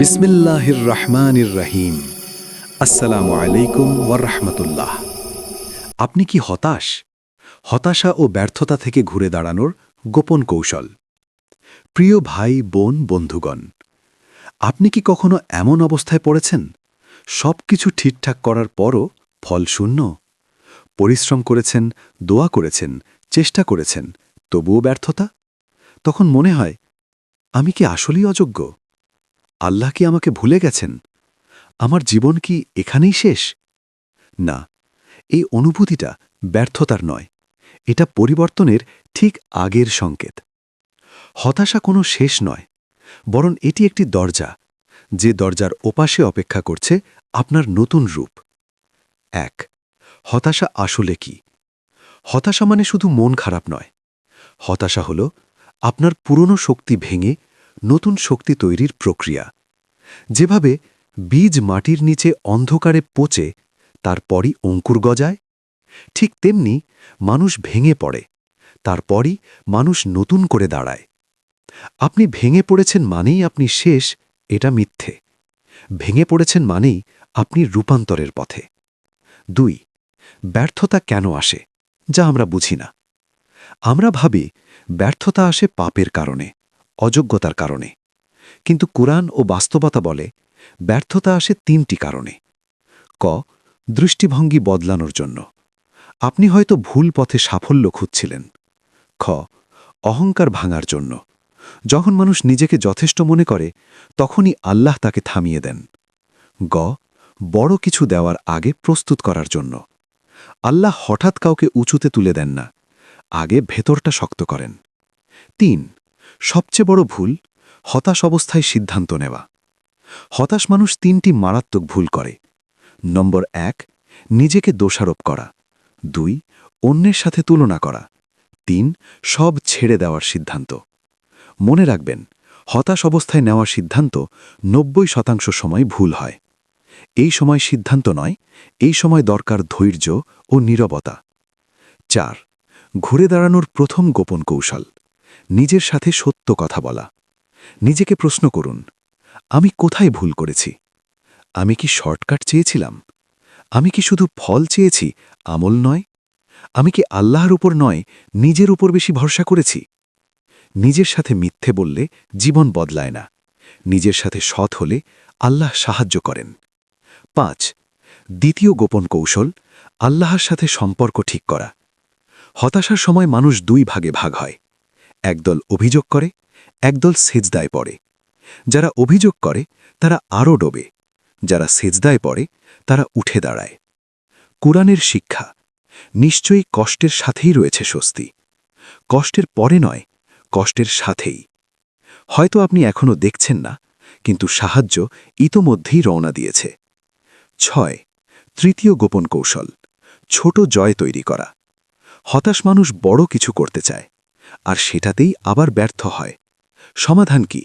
বিসমিল্লাহির রহমানির রহিম আসসালামু আলাইকুম ওয়ারহমতুল্লাহ। আপনি কি হতাশ? হতাশা ও ব্যর্থতা থেকে ঘুরে দাঁড়ানোর গোপন কৌশল। প্রিয় ভাই, বোন, বন্ধুগণ, আপনি কি কখনো এমন অবস্থায় পড়েছেন? সব কিছু ঠিকঠাক করার পরও ফল শূন্য। পরিশ্রম করেছেন, দোয়া করেছেন, চেষ্টা করেছেন, তবুও ব্যর্থতা? তখন মনে হয়, আমি কি আসলেই অযোগ্য? আল্লাহ কি আমাকে ভুলে গেছেন? আমার জীবন কি এখানেই শেষ? না, এই অনুভূতিটা ব্যর্থতার নয়। এটা পরিবর্তনের ঠিক আগের সংকেত। হতাশা কোনো শেষ নয়, বরং এটি একটি দরজা, যে দরজার ওপাশে অপেক্ষা করছে আপনার নতুন রূপ। এক, হতাশা আসলে কি? হতাশা মানে শুধু মন খারাপ নয়। হতাশা হল আপনার পুরনো শক্তি ভেঙে নতুন শক্তি তৈরির প্রক্রিয়া। যেভাবে বীজ মাটির নিচে অন্ধকারে পচে, তারপরই অঙ্কুর গজায়, ঠিক তেমনি মানুষ ভেঙে পড়ে, তারপরই মানুষ নতুন করে দাঁড়ায়। আপনি ভেঙে পড়েছেন মানেই আপনি শেষ, এটা মিথ্যে। ভেঙে পড়েছেন মানেই আপনি রূপান্তরের পথে। দুই, ব্যর্থতা কেন আসে, যা আমরা বুঝি না। আমরা ভাবি ব্যর্থতা আসে পাপের কারণে। অযোগ্যতার কারণে। কিন্তু কোরআন ও বাস্তবতা বলে, ব্যর্থতা আসে তিনটি কারণে। ক, দৃষ্টিভঙ্গি বদলানোর জন্য। আপনি হয়তো ভুল পথে সাফল্য খুঁজছিলেন। খ, অহংকার ভাঙার জন্য। যখন মানুষ নিজেকে যথেষ্ট মনে করে, তখনই আল্লাহ তাকে থামিয়ে দেন। গ, বড় কিছু দেওয়ার আগে প্রস্তুত করার জন্য। আল্লাহ হঠাৎ কাউকে উঁচুতে তুলে দেন না, আগে ভেতরটা শক্ত করেন। তিন সবচেয়ে বড় ভুল হতাশ অবস্থায় সিদ্ধান্ত নেওয়া। হতাশ মানুষ তিনটি মারাত্মক ভুল করে। নম্বর এক, নিজেকে দোষারোপ করা। দুই, অন্যের সাথে তুলনা করা। তিন, সব ছেড়ে দেওয়ার সিদ্ধান্ত। মনে রাখবেন, হতাশ অবস্থায় নেওয়ার সিদ্ধান্ত নব্বই শতাংশ সময় ভুল হয়। এই সময় সিদ্ধান্ত নয়, এই সময় দরকার ধৈর্য ও নীরবতা। চার, ঘুরে দাঁড়ানোর প্রথম গোপন কৌশল। নিজের সাথে সত্য কথা বলা। নিজেকে প্রশ্ন করুন, আমি কোথায় ভুল করেছি? আমি কি শর্টকাট চেয়েছিলাম? আমি কি শুধু ফল চেয়েছি, আমল নয়? আমি কি আল্লাহর উপর নয়, নিজের উপর বেশি ভরসা করেছি? নিজের সাথে মিথ্যে বললে জীবন বদলায় না। নিজের সাথে সৎ হলে আল্লাহ সাহায্য করেন। পাঁচ, দ্বিতীয় গোপন কৌশল, আল্লাহর সাথে সম্পর্ক ঠিক করা। হতাশার সময় মানুষ দুই ভাগে ভাগ হয়। একদল অভিযোগ করে, একদল সেজদায় পড়ে। যারা অভিযোগ করে, তারা আরও ডোবে। যারা সেজদায় পড়ে, তারা উঠে দাঁড়ায়। কোরআনের শিক্ষা। নিশ্চয়ই কষ্টের সাথেই রয়েছে স্বস্তি। কষ্টের পরে নয়, কষ্টের সাথেই। হয়তো আপনি এখনও দেখছেন না, কিন্তু সাহায্য ইতোমধ্যেই রওনা দিয়েছে। ছয়, তৃতীয় গোপন কৌশল। ছোট জয় তৈরি করা। হতাশ মানুষ বড় কিছু করতে চায়। আর সেটাতেই আবার ব্যর্থ হয়। সমাধান কি?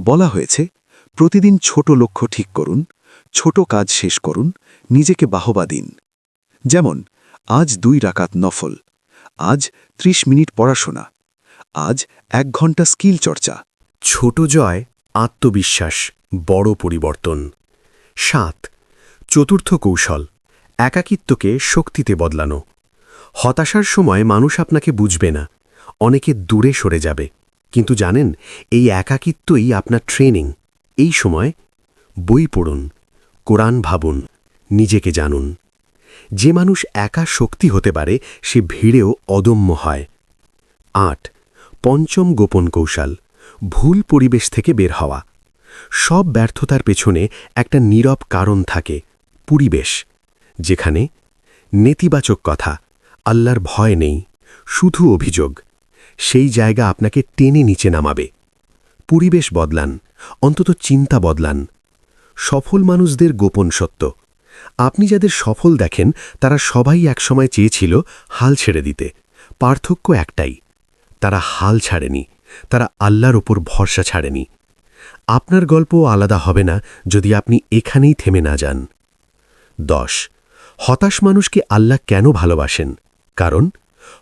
বলা হয়েছে, প্রতিদিন ছোট লক্ষ্য ঠিক করুন, ছোট কাজ শেষ করুন, নিজেকে বাহবা দিন। যেমন, আজ দুই রাকাত নফল, আজ ৩০ মিনিট পড়াশোনা, আজ এক ঘণ্টা স্কিল চর্চা। ছোট জয়, আত্মবিশ্বাস, বড় পরিবর্তন। সাত, চতুর্থ কৌশল, একাকিত্বকে শক্তিতে বদলানো। হতাশার সময় মানুষ আপনাকে বুঝবে না। অনেকে দূরে সরে যাবে। কিন্তু জানেন, এই একাকিত্বই আপনার ট্রেনিং। এই সময় বই পড়ুন, কোরআন ভাবুন, নিজেকে জানুন। যে মানুষ একা শক্তি হতে পারে, সে ভিড়েও অদম্য হয়। আট, পঞ্চম গোপন কৌশল, ভুল পরিবেশ থেকে বের হওয়া। সব ব্যর্থতার পেছনে একটা নীরব কারণ থাকে, পরিবেশ, যেখানে নেতিবাচক কথা, আল্লাহর ভয় নেই, শুধু অভিযোগ। সেই জায়গা আপনাকে টেনে নিচে নামাবে। পরিবেশ বদলান, অন্তত চিন্তা বদলান। সফল মানুষদের গোপন সত্য। আপনি যাদের সফল দেখেন, তারা সবাই একসময় চেয়েছিল হাল ছেড়ে দিতে। পার্থক্য একটাই, তারা হাল ছাড়েনি, তারা আল্লাহর ওপর ভরসা ছাড়েনি। আপনার গল্প আলাদা হবে না যদি আপনি এখানেই থেমে না যান। দশ, হতাশ মানুষকে আল্লাহ কেন ভালোবাসেন? কারণ,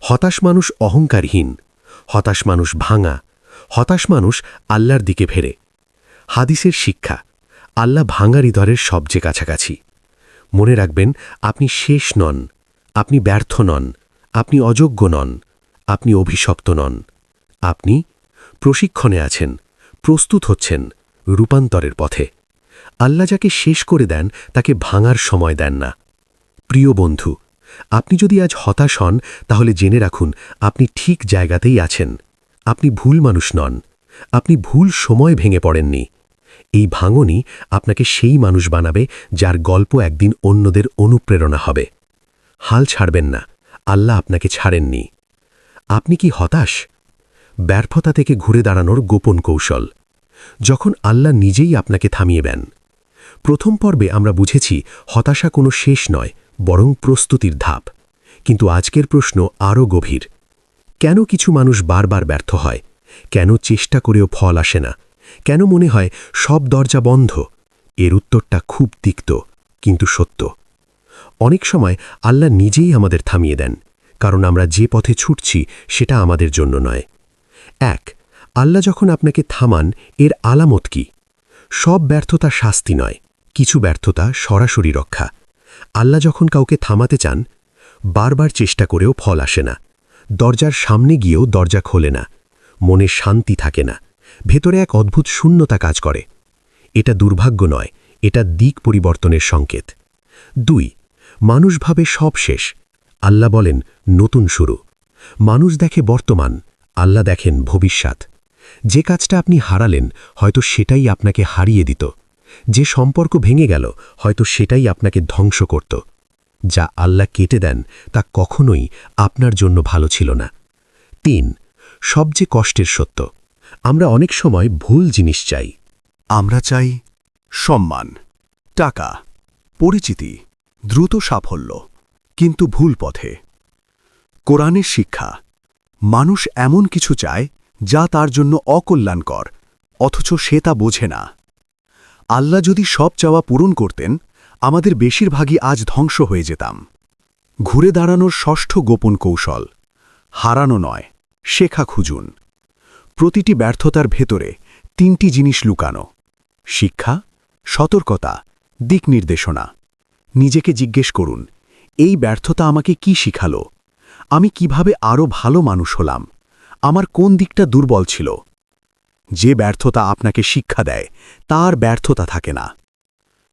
হতাশ মানুষ অহংকারহীন হতাশ মানুষ ভাঙা, হতাশ মানুষ আল্লাহর দিকে ফেরে। হাদিসের শিক্ষা, আল্লাহ ভাঙা হৃদয়ের সবচেয়ে কাছাকাছি। মনে রাখবেন, আপনি শেষ নন, আপনি ব্যর্থ নন, আপনি অযোগ্য নন, আপনি অভিশপ্ত নন। আপনি প্রশিক্ষণে আছেন, প্রস্তুত হচ্ছেন রূপান্তরের পথে। আল্লাহ যাকে শেষ করে দেন, তাকে ভাঙার সময় দেন না। প্রিয় বন্ধু আপনি যদি আজ হতাশ হন, তাহলে জেনে রাখুন, আপনি ঠিক জায়গাতেই আছেন। আপনি ভুল মানুষ নন। আপনি ভুল সময় ভেঙে পড়েননি। এই ভাঙনই আপনাকে সেই মানুষ বানাবে, যার গল্প একদিন অন্যদের অনুপ্রেরণা হবে। হাল ছাড়বেন না। আল্লাহ আপনাকে ছাড়েননি। আপনি কি হতাশ? ব্যর্থতা থেকে ঘুরে দাঁড়ানোর গোপন কৌশল। যখন আল্লাহ নিজেই আপনাকে থামিয়ে দেন। প্রথম পর্বে আমরা বুঝেছি, হতাশা কোনো শেষ নয়। বরং প্রস্তুতির ধাপ। কিন্তু আজকের প্রশ্ন আরও গভীর। কেন কিছু মানুষ বারবার ব্যর্থ হয়? কেন চেষ্টা করেও ফল আসে না? কেন মনে হয় সব দরজা বন্ধ? এর উত্তরটা খুব তিক্ত, কিন্তু সত্য। অনেক সময় আল্লাহ নিজেই আমাদের থামিয়ে দেন, কারণ আমরা যে পথে ছুটছি সেটা আমাদের জন্য নয়। এক, আল্লাহ যখন আপনাকে থামান, এর আলামত কি? সব ব্যর্থতা শাস্তি নয়, কিছু ব্যর্থতা সরাসরি রক্ষা। আল্লাহ যখন কাউকে থামাতে চান, বারবার চেষ্টা করেও ফল আসে না। দরজার সামনে গিয়েও দরজা খোলে না। মনে শান্তি থাকে না। ভেতরে এক অদ্ভুত শূন্যতা কাজ করে। এটা দুর্ভাগ্য নয়, এটা দিক পরিবর্তনের সংকেত। দুই, মানুষ ভাবে সব শেষ। আল্লাহ বলেন, নতুন শুরু। মানুষ দেখে বর্তমান, আল্লাহ দেখেন ভবিষ্যৎ। যে কাজটা আপনি হারালেন, হয়তো সেটাই আপনাকে হারিয়ে দিত। যে সম্পর্ক ভেঙে গেল, হয়তো সেটাই আপনাকে ধ্বংস করত। যা আল্লাহ কেটে দেন, তা কখনোই আপনার জন্য ভালো ছিল না। তিন, সবচেয়ে কষ্টের সত্য। আমরা অনেক সময় ভুল জিনিস চাই। আমরা চাই সম্মান, টাকা, পরিচিতি, দ্রুত সাফল্য, কিন্তু ভুল পথে। কোরআনের শিক্ষা, মানুষ এমন কিছু চায় যা তার জন্য অকল্যাণকর, অথচ সে তা বোঝে না। আল্লাহ যদি সব চাওয়া পূরণ করতেন, আমাদের বেশিরভাগই আজ ধ্বংস হয়ে যেতাম। ঘুরে দাঁড়ানোর ষষ্ঠ গোপন কৌশল, হারানো নয়, শেখা খুঁজুন। প্রতিটি ব্যর্থতার ভেতরে তিনটি জিনিস লুকানো, শিক্ষা, সতর্কতা, দিক নির্দেশনা। নিজেকে জিজ্ঞেস করুন, এই ব্যর্থতা আমাকে কি শিখালো? আমি কীভাবে আরও ভালো মানুষ হলাম? আমার কোন দিকটা দুর্বল ছিল? যে ব্যর্থতা আপনাকে শিক্ষা দেয়, তার ব্যর্থতা থাকে না।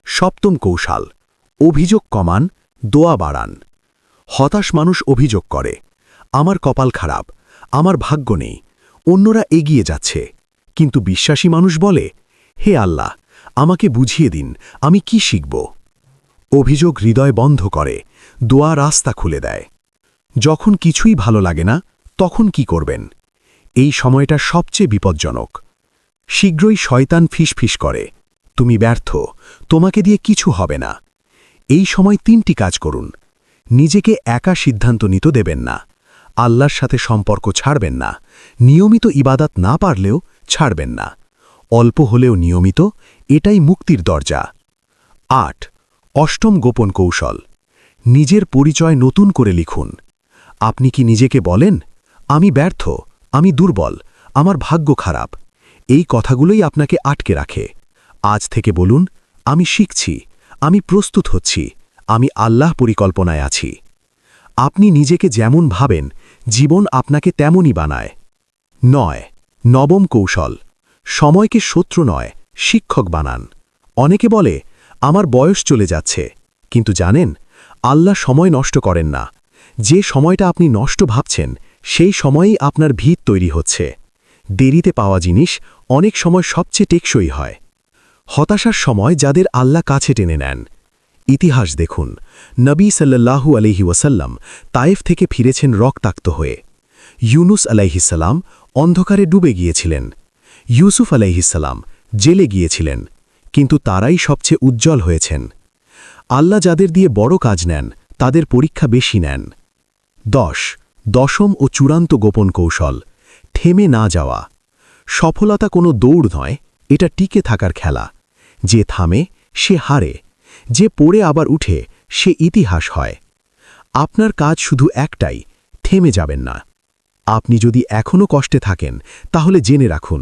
সপ্তম কৌশল, অভিযোগ কমান, দোয়া বাড়ান। হতাশ মানুষ অভিযোগ করে, আমার কপাল খারাপ, আমার ভাগ্য নেই, অন্যরা এগিয়ে যাচ্ছে। কিন্তু বিশ্বাসী মানুষ বলে, হে আল্লাহ, আমাকে বুঝিয়ে দিন, আমি কি শিখব? অভিযোগ হৃদয় বন্ধ করে, দোয়া রাস্তা খুলে দেয়। যখন কিছুই ভালো লাগে না, তখন কি করবেন? এই সময়টা সবচেয়ে বিপজ্জনক। শীঘ্রই শয়তান ফিসফিস করে। তুমি ব্যর্থ। তোমাকে দিয়ে কিছু হবে না। এই সময় তিনটি কাজ করুন। নিজেকে একা সিদ্ধান্ত নিতে দেবেন না। আল্লাহর সাথে সম্পর্ক ছাড়বেন না। নিয়মিত ইবাদাত না পারলেও ছাড়বেন না। অল্প হলেও নিয়মিত, এটাই মুক্তির দরজা। আট, অষ্টম গোপন কৌশল। নিজের পরিচয় নতুন করে লিখুন। আপনি কি নিজেকে বলেন, আমি ব্যর্থ আমি দুর্বল, আমার ভাগ্য খারাপ। এই কথাগুলোই আপনাকে আটকে রাখে। আজ থেকে বলুন, আমি শিখছি, আমি প্রস্তুত হচ্ছি, আমি আল্লাহ পরিকল্পনায় আছি। আপনি নিজেকে যেমন ভাবেন, জীবন আপনাকে তেমনই বানায়। নয়, নবম কৌশল, সময়কে শত্রু নয়, শিক্ষক বানান। অনেকে বলে, আমার বয়স চলে যাচ্ছে। কিন্তু জানেন, আল্লাহ সময় নষ্ট করেন না। যে সময়টা আপনি নষ্ট ভাবছেন সেই সময়েই আপনার ভিত তৈরি হচ্ছে। দেরিতে পাওয়া জিনিস অনেক সময় সবচেয়ে টেকসই হয়। হতাশার সময় যাদের আল্লাহ কাছে টেনে নেন। ইতিহাস দেখুন, নবী সাল্লাল্লাহু আলহি ওয়াসাল্লাম তায়েফ থেকে ফিরেছেন রক্তাক্ত হয়ে। ইউনুস আলাইহিসাল্লাম অন্ধকারে ডুবে গিয়েছিলেন। ইউসুফ আলাইহিসাল্লাম জেলে গিয়েছিলেন, কিন্তু তারাই সবচেয়ে উজ্জ্বল হয়েছেন। আল্লাহ যাদের দিয়ে বড় কাজ নেন, তাদের পরীক্ষা বেশি নেন। দশ দশম ও চূড়ান্ত গোপন কৌশল, থেমে না যাওয়া। সফলতা কোনো দৌড় নয়, এটা টিকে থাকার খেলা। যে থামে, সে হারে। যে পড়ে আবার উঠে, সে ইতিহাস হয়। আপনার কাজ শুধু একটাই, থেমে যাবেন না। আপনি যদি এখনও কষ্টে থাকেন, তাহলে জেনে রাখুন।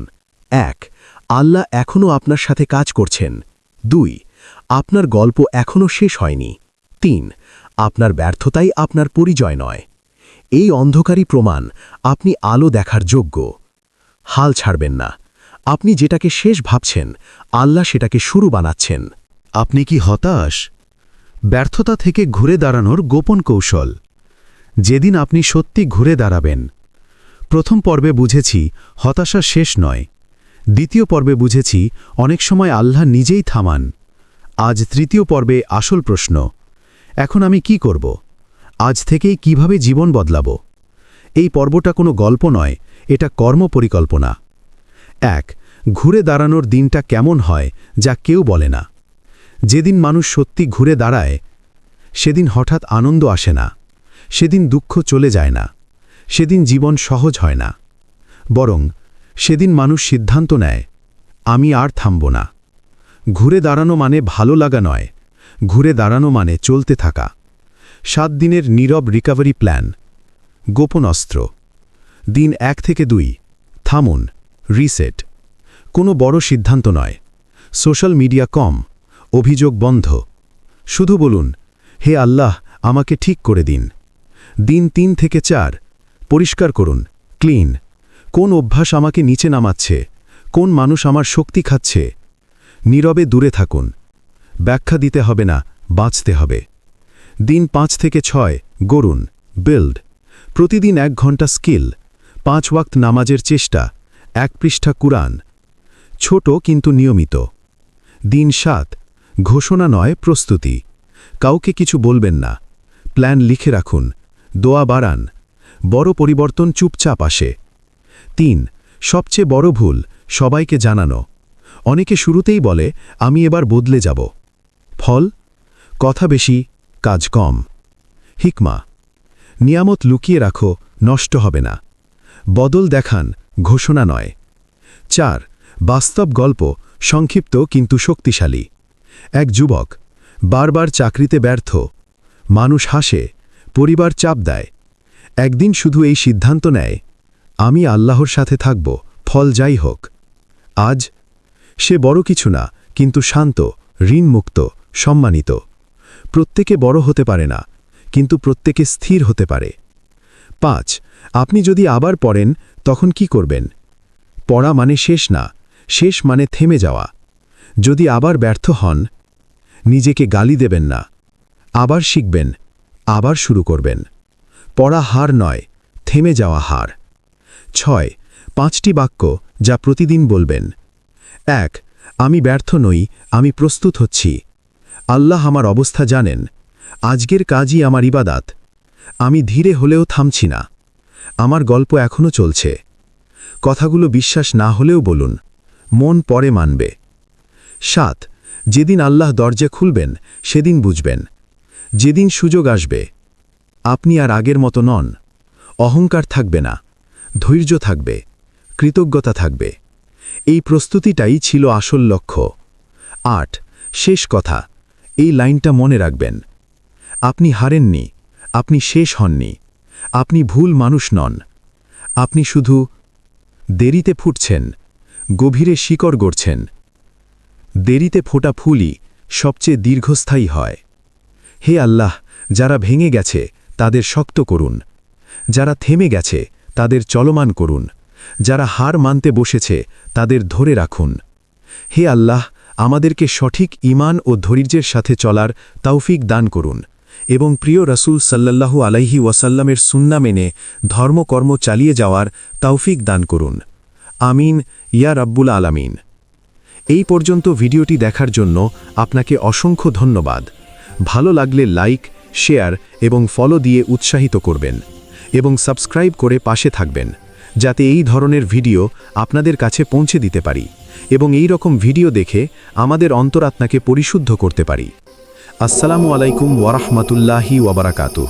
এক, আল্লাহ এখনও আপনার সাথে কাজ করছেন। দুই, আপনার গল্প এখনও শেষ হয়নি। তিন, আপনার ব্যর্থতাই আপনার পরিচয় নয়। এই অন্ধকারী প্রমাণ, আপনি আলো দেখার যোগ্য। হাল ছাড়বেন না। আপনি যেটাকে শেষ ভাবছেন, আল্লাহ সেটাকে শুরু বানাচ্ছেন। আপনি কি হতাশ? ব্যর্থতা থেকে ঘুরে দাঁড়ানোর গোপন কৌশল। যেদিন আপনি সত্যি ঘুরে দাঁড়াবেন। প্রথম পর্বে বুঝেছি, হতাশা শেষ নয়। দ্বিতীয় পর্বে বুঝেছি, অনেক সময় আল্লাহ নিজেই থামান। আজ তৃতীয় পর্বে আসল প্রশ্ন, এখন আমি কি করব? আজ থেকেই কীভাবে জীবন বদলাব? এই পর্বটা কোনো গল্প নয়, এটা কর্ম পরিকল্পনা এক, ঘুরে দাঁড়ানোর দিনটা কেমন হয়, যা কেউ বলে না। যেদিন মানুষ সত্যি ঘুরে দাঁড়ায়, সেদিন হঠাৎ আনন্দ আসে না। সেদিন দুঃখ চলে যায় না। সেদিন জীবন সহজ হয় না। বরং, সেদিন মানুষ সিদ্ধান্ত নেয়, আমি আর থামব না। ঘুরে দাঁড়ানো মানে ভালো লাগা নয়, ঘুরে দাঁড়ানো মানে চলতে থাকা। সাত দিনের নীরব রিকভারি প্ল্যান গোপন অস্ত্র। দিন এক থেকে দুই। থামুন। রিসেট কোনো বড় সিদ্ধান্ত নয়। সোশ্যাল মিডিয়া কম। অভিযোগ বন্ধ। শুধু বলুন, হে আল্লাহ, আমাকে ঠিক করে দিন। দিন তিন থেকে চার। পরিষ্কার করুন। ক্লিন কোন অভ্যাস আমাকে নিচে নামাচ্ছে? কোন মানুষ আমার শক্তি খাচ্ছে? নীরবে দূরে থাকুন। ব্যাখ্যা দিতে হবে না, বাঁচতে হবে। দিন পাঁচ থেকে ছয় গরুন বিল্ড প্রতিদিন এক ঘণ্টা স্কিল পাঁচ ওয়াক্ত নামাজের চেষ্টা, এক পৃষ্ঠা কুরআন। ছোট কিন্তু নিয়মিত। দিন সাত, ঘোষণা নয়, প্রস্তুতি। কাউকে কিছু বলবেন না। প্ল্যান লিখে রাখুন। দোয়া বাড়ান। বড় পরিবর্তন চুপচাপ আসে। তিন, সবচেয়ে বড় ভুল, সবাইকে জানানো। অনেকে শুরুতেই বলে, আমি এবার বদলে যাব। ফল, কথা বেশি কাজ কম। হিকমা, নিয়ামত লুকিয়ে রাখো, নষ্ট হবে না। বদল দেখান, ঘোষণা নয়। চার, বাস্তব গল্প, সংক্ষিপ্ত কিন্তু শক্তিশালী। এক যুবক, বারবার চাকরিতে ব্যর্থ। মানুষ হাসে, পরিবার চাপ দেয়। একদিন শুধু এই সিদ্ধান্ত নেয়, আমি আল্লাহর সাথে থাকব, ফল যাই হোক। আজ, সে বড় কিছু না, কিন্তু শান্ত, ঋণমুক্ত, সম্মানিত। প্রত্যেকে বড় হতে পারে না, কিন্তু প্রত্যেকে স্থির হতে পারে। পাঁচ, আপনি যদি আবার পড়েন, তখন কি করবেন? পড়া মানে শেষ না, শেষ মানে থেমে যাওয়া। যদি আবার ব্যর্থ হন, নিজেকে গালি দেবেন না। আবার শিখবেন, আবার শুরু করবেন। পড়া হার নয়, থেমে যাওয়া হার। ছয়, পাঁচটি বাক্য যা প্রতিদিন বলবেন। এক, আমি ব্যর্থ নই, আমি প্রস্তুত হচ্ছি। আল্লাহ আমার অবস্থা জানেন, আজকের কাজই আমার ইবাদাত। আমি ধীরে হলেও থামছি না। আমার গল্প এখনও চলছে। কথাগুলো বিশ্বাস না হলেও বলুন, মন পরে মানবে। সাত, যেদিন আল্লাহ দরজা খুলবেন, সেদিন বুঝবেন। যেদিন সুযোগ আসবে, আপনি আর আগের মতো নন। অহংকার থাকবে না, ধৈর্য থাকবে, কৃতজ্ঞতা থাকবে। এই প্রস্তুতিটাই ছিল আসল লক্ষ্য। আট, শেষ কথা এই লাইনটা মনে রাখবেন। আপনি হারেননি, আপনি শেষ হননি, আপনি ভুল মানুষ নন। আপনি শুধু দেরিতে ফুটছেন, গভীরে শিকড় গড়ছেন। দেরিতে ফোটা ফুলই সবচেয়ে দীর্ঘস্থায়ী হয়। হে আল্লাহ, যারা ভেঙে গেছে, তাদের শক্ত করুন। যারা থেমে গেছে, তাদের চলমান করুন। যারা হার মানতে বসেছে, তাদের ধরে রাখুন। হে আল্লাহ আমাদেরকে সঠিক ইমান ও ধৈর্যের সাথে চলার তৌফিক দান করুন এবং প্রিয় রসুল সাল্লাল্লাহু আলাইহি ওয়াসাল্লামের সুন্না মেনে ধর্মকর্ম চালিয়ে যাওয়ার তৌফিক দান করুন। আমিন। ইয়া রাব্বুল আলামিন। এই পর্যন্ত ভিডিওটি দেখার জন্য আপনাকে অসংখ্য ধন্যবাদ। ভালো লাগলে লাইক, শেয়ার এবং ফলো দিয়ে উৎসাহিত করবেন এবং সাবস্ক্রাইব করে পাশে থাকবেন, যাতে এই ধরনের ভিডিও আপনাদের কাছে পৌঁছে দিতে পারি। এবং এই রকম ভিডিও দেখে আমাদের অন্তরাত্মাকে পরিশুদ্ধ করতে পারি। আসসালামু আলাইকুম ওয়ারাহমাতুল্লাহি ওয়াবারাকাতুহ